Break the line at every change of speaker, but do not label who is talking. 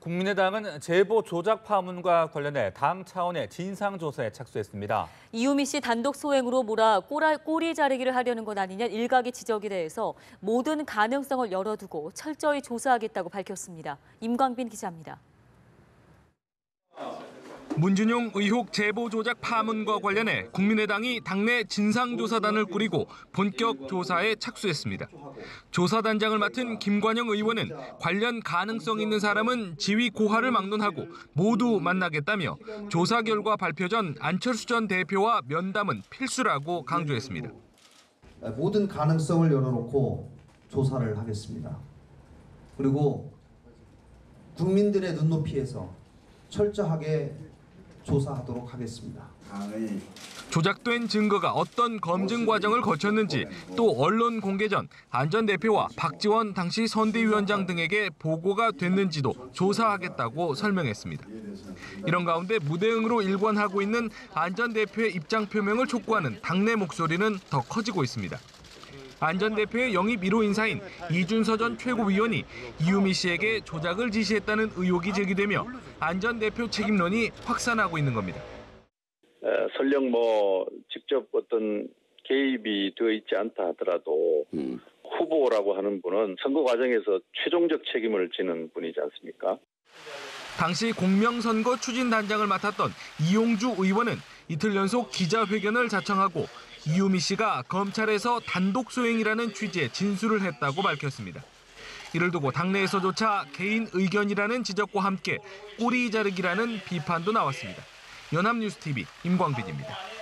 국민의당은 제보 조작 파문과 관련해 당 차원의 진상조사에 착수했습니다.
이유미 씨 단독 소행으로 몰아 꼬라, 꼬리 자르기를 하려는 것 아니냐 일각의 지적에 대해서 모든 가능성을 열어두고 철저히 조사하겠다고 밝혔습니다. 임광빈 기자입니다.
문준용 의혹 제보 조작 파문과 관련해 국민의당이 당내 진상조사단을 꾸리고 본격 조사에 착수했습니다. 조사단장을 맡은 김관영 의원은 관련 가능성 있는 사람은 지위 고하를 막론하고 모두 만나겠다며 조사 결과 발표 전 안철수 전 대표와 면담은 필수라고 강조했습니다.
모든 가능성을 열어놓고 조사를 하겠습니다. 그리고 국민들의 눈높이에서 철저하게 조사하도록 하겠습니다.
조작된 증거가 어떤 검증 과정을 거쳤는지 또 언론 공개 전 안 전 대표와 박지원 당시 선대위원장 등에게 보고가 됐는지도 조사하겠다고 설명했습니다. 이런 가운데 무대응으로 일관하고 있는 안 전 대표의 입장 표명을 촉구하는 당내 목소리는 더 커지고 있습니다. 안전 대표의 영입 1호 인사인 이준서 전 최고위원이 이유미 씨에게 조작을 지시했다는 의혹이 제기되며 안전 대표 책임론이 확산하고 있는 겁니다.
에, 설령 뭐 직접 어떤 개입이 되어 있지 않다 하더라도 후보라고 하는 분은 선거 과정에서 최종적 책임을 지는 분이지 않습니까?
당시 공명선거 추진단장을 맡았던 이용주 의원은 이틀 연속 기자회견을 자청하고 이유미 씨가 검찰에서 단독 소행이라는 취지의 진술을 했다고 밝혔습니다. 이를 두고 당내에서조차 개인 의견이라는 지적과 함께 꼬리 자르기라는 비판도 나왔습니다. 연합뉴스TV 임광빈입니다.